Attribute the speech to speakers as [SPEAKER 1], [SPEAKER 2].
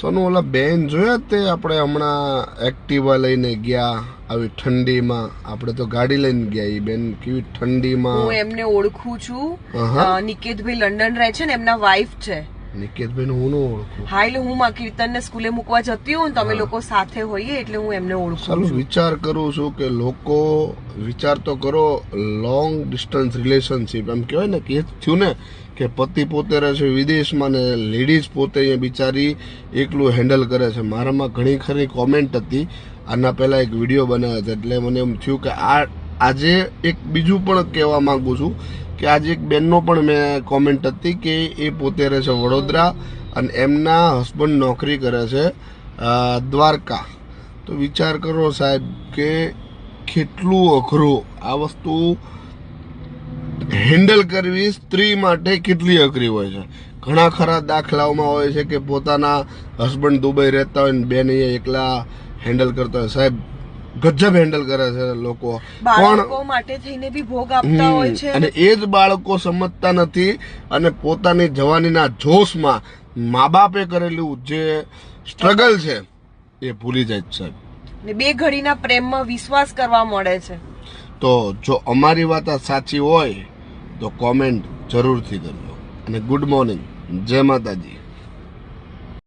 [SPEAKER 1] સોનું ઓલા બેન જોયા તે આપણે હમણાં એક્ટિવા લઈને ગયા આવી ઠંડીમાં? આપણે તો ગાડી લઈને ગયા એ બેન કેવી ઠંડીમાં?
[SPEAKER 2] હું એમને ઓળખું છું. નિકેતભાઈ લંડન રહે છે ને એમના વાઈફ છે.
[SPEAKER 1] નિકેતભાઈ હું નો ઓળખું.
[SPEAKER 2] હા એટલે હું માં કીર્તનને સ્કૂલે મૂકવા જતી હું. તમે લોકો સાથે હોઈએ એટલે હું એમને ઓળખું
[SPEAKER 1] ચાલો વિચાર કરું છું કે લોકો વિચાર તો કરો લોંગ ડિસ્ટન્સ રિલેશનશિપ એમ કહેવાય ને કે થયું ને કે પતિ પોતે રહે છે વિદેશમાં ને લેડીઝ પોતે અહીંયા બિચારી એકલું હેન્ડલ કરે છે. મારામાં ઘણી ખરી કોમેન્ટ હતી. આના પહેલાં એક વીડિયો બનાવ્યો હતો. એટલે મને એમ થયું કે આ આજે એક બીજું પણ કહેવા માંગુ છું કે આજે એક બેનનો પણ મેં કોમેન્ટ હતી કે એ પોતે રહે છે વડોદરા અને એમના હસબન્ડ નોકરી કરે છે દ્વારકા. તો વિચાર કરો સાહેબ કે કેટલું અઘરું આ વસ્તુ હેન્ડલ કરવી સ્ત્રી માટે કેટલી અઘરી હોય છે. ઘણા ખરા દાખલાઓમાં હોય છે કે પોતાના હસબન્ડ દુબઈ રહેતા હોય ને બેન અહીંયા એકલા હેન્ડલ કરતા હોય. સાહેબ ગજબ હેન્ડલ કરે છે લોકો.
[SPEAKER 2] બાળકો માટે થઈને બી ભોગ આપતા હોય છે
[SPEAKER 1] અને એ જ બાળકો સમજતા નથી અને પોતાની જવાનીના જોશમાં મા બાપે કરેલું જે સ્ટ્રગલ છે એ ભૂલી જાય છે સાહેબ.
[SPEAKER 2] ને બે ઘડીના પ્રેમમાં વિશ્વાસ કરવા મળે છે.
[SPEAKER 1] તો જો અમારી વાત આ સાચી હોય તો કોમેન્ટ જરૂરથી કરજો. અને ગુડ મોર્નિંગ જય માતાજી.